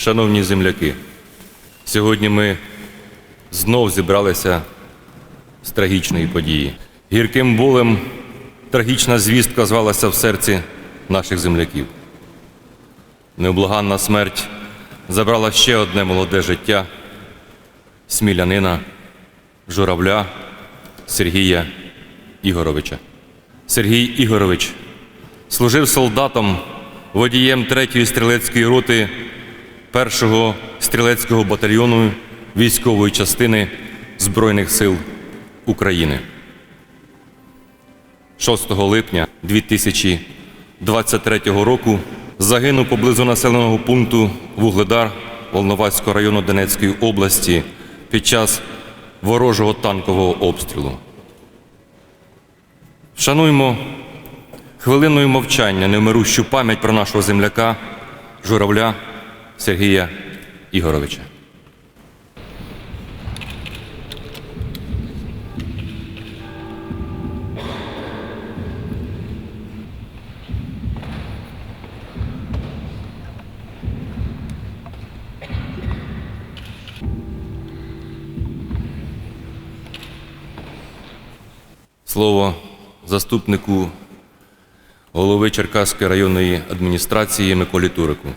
Шановні земляки, сьогодні ми знов зібралися з трагічної події. Гірким болем трагічна звістка звалася в серці наших земляків. Необлаганна смерть забрала ще одне молоде життя смілянина, журавля Сергія Ігоровича. Сергій Ігорович служив солдатом, водієм 3-ї стрілецької роти 1-го стрілецького батальйону військової частини Збройних сил України. 6 липня 2023 року загинув поблизу населеного пункту Вугледар Волноваського району Донецької області під час ворожого танкового обстрілу. Шануймо хвилиною мовчання невмирущу пам'ять про нашого земляка, журавля Сергія Ігоровича. Слово заступнику голови Черкаської районної адміністрації Миколі Турику.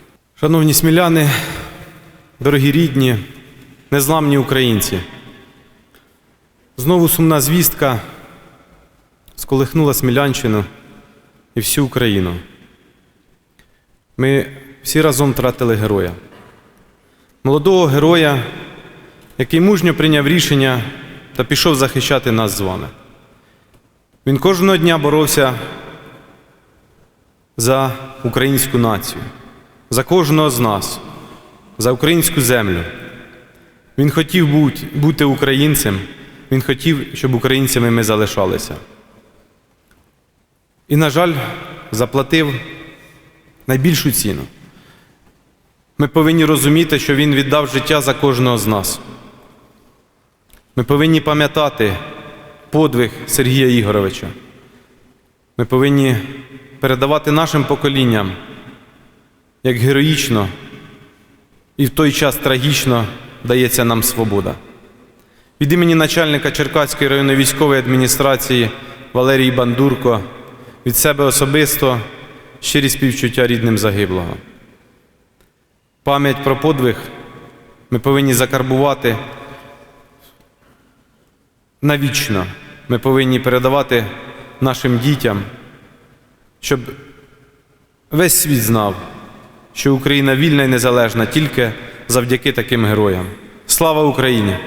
Шановні сміляни, дорогі рідні, незламні українці. Знову сумна звістка сколихнула Смілянщину і всю Україну. Ми всі разом втратили героя. Молодого героя, який мужньо прийняв рішення та пішов захищати нас з вами. Він кожного дня боровся за українську націю за кожного з нас, за українську землю. Він хотів бути, українцем, він хотів, щоб українцями ми залишалися. І, на жаль, заплатив найбільшу ціну. Ми повинні розуміти, що він віддав життя за кожного з нас. Ми повинні пам'ятати подвиг Сергія Ігоровича. Ми повинні передавати нашим поколінням як героїчно і в той час трагічно дається нам свобода. Від імені начальника Черкаської районної військової адміністрації Валерії Бандурко, від себе особисто щирі співчуття рідним загиблого. Пам'ять про подвиг ми повинні закарбувати навічно. Ми повинні передавати нашим дітям, щоб весь світ знав, що Україна вільна і незалежна тільки завдяки таким героям. Слава Україні!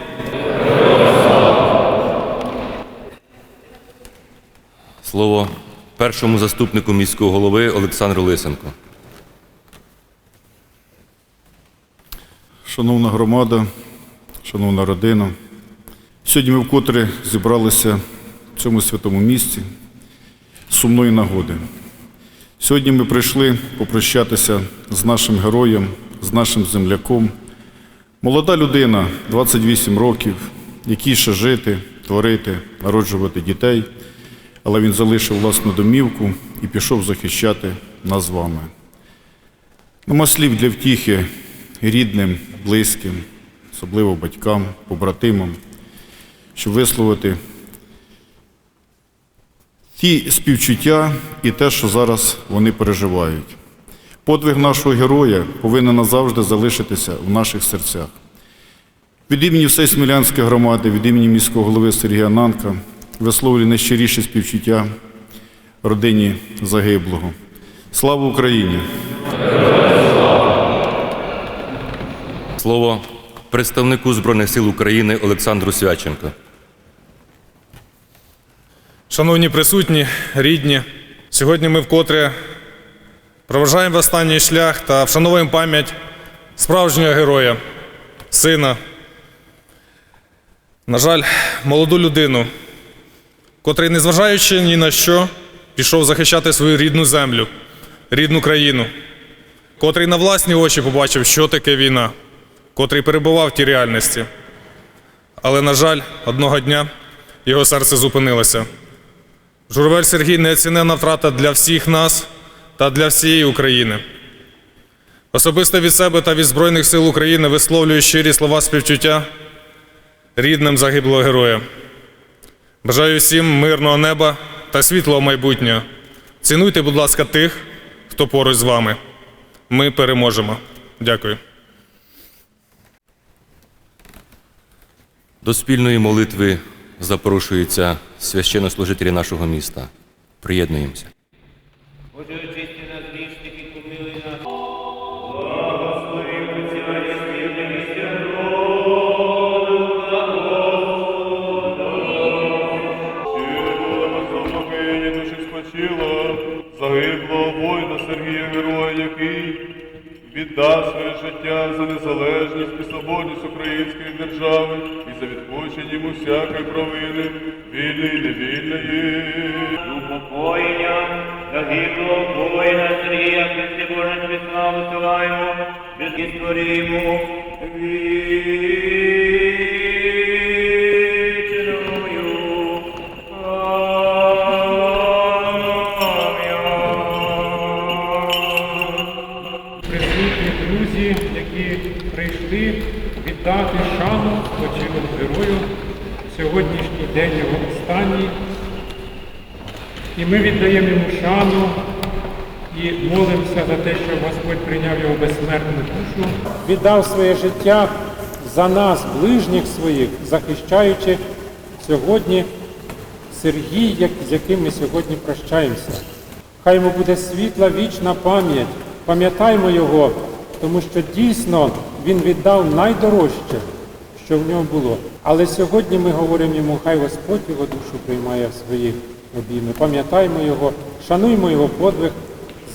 Слово першому заступнику міського голови Олександру Лисенку. Шановна громада, шановна родина, сьогодні ми вкотре зібралися в цьому святому місці сумної нагоди. Сьогодні ми прийшли попрощатися з нашим героєм, з нашим земляком. Молода людина, 28 років, якій ще жити, творити, народжувати дітей, але він залишив власну домівку і пішов захищати нас з вами. Нема слів для втіхи рідним, близьким, особливо батькам, побратимам, щоб висловити ті співчуття і те, що зараз вони переживають. Подвиг нашого героя повинен назавжди залишитися в наших серцях. Від імені всієї Смілянської громади, від імені міського голови Сергія Нанка висловлюю найщиріші співчуття родині загиблого. Слава Україні! Слово представнику Збройних сил України Олександру Свяченко. Шановні присутні, рідні, сьогодні ми вкотре проважаємо останній шлях та вшановуємо пам'ять справжнього героя, сина. На жаль, молоду людину, котрий, незважаючи ні на що, пішов захищати свою рідну землю, рідну країну, котрий на власні очі побачив, що таке війна, котрий перебував в тій реальності. Але, на жаль, одного дня його серце зупинилося. Журавель Сергій неоцінена втрата для всіх нас та для всієї України. Особисто від себе та від Збройних сил України висловлюю щирі слова співчуття рідним загиблого героя. Бажаю всім мирного неба та світлого майбутнього. Цінуйте, будь ласка, тих, хто поруч з вами. Ми переможемо. Дякую. До спільної молитви запрошуються священнослужителі нашого міста. Приєднуємося. Загиблого воїна Сергія Героя, який віддав своє життя за незалежність і свободність української держави і за відпущення йому всякої провини, вільної і невільної. Упокоєння загиблого воїна Сергія Христи тобі славу силаємо, від створимо герою. Сьогоднішній день його останній. І ми віддаємо йому шану і молимося за те, щоб Господь прийняв його безсмертну душу. Віддав своє життя за нас, ближніх своїх, захищаючи сьогодні Сергій, з яким ми сьогодні прощаємося. Хай йому буде світла вічна пам'ять. Пам'ятаймо його, тому що дійсно він віддав найдорожче, що в нього було. Але сьогодні ми говоримо йому, хай Господь його душу приймає в свої обійми. Пам'ятаймо його, шануймо його подвиг,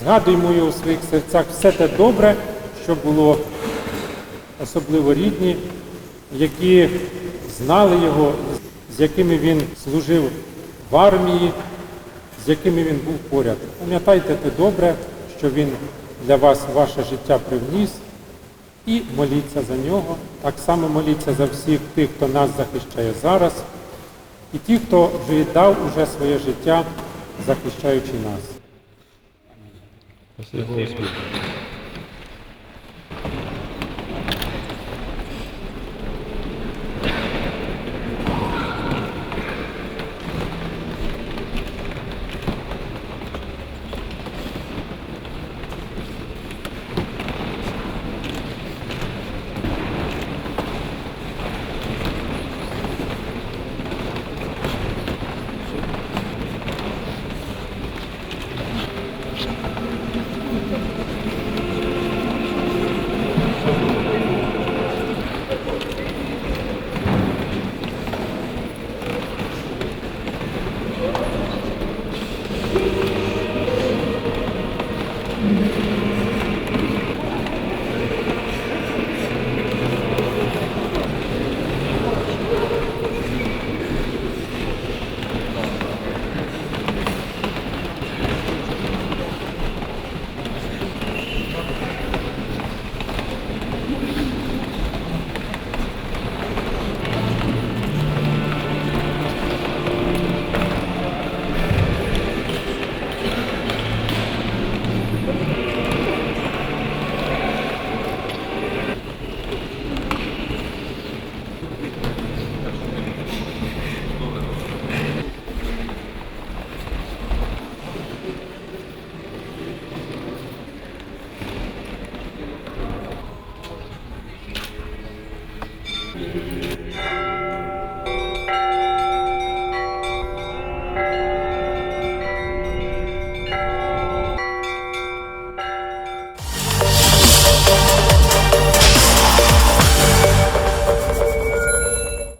згадуймо його у своїх серцях все те добре, що було, особливо рідні, які знали його, з якими він служив в армії, з якими він був поряд. Пам'ятайте те добре, що він для вас ваше життя привніс, і моліться за нього. Так само моліться за всіх тих, хто нас захищає зараз, і ті, хто віддав уже своє життя, захищаючи нас.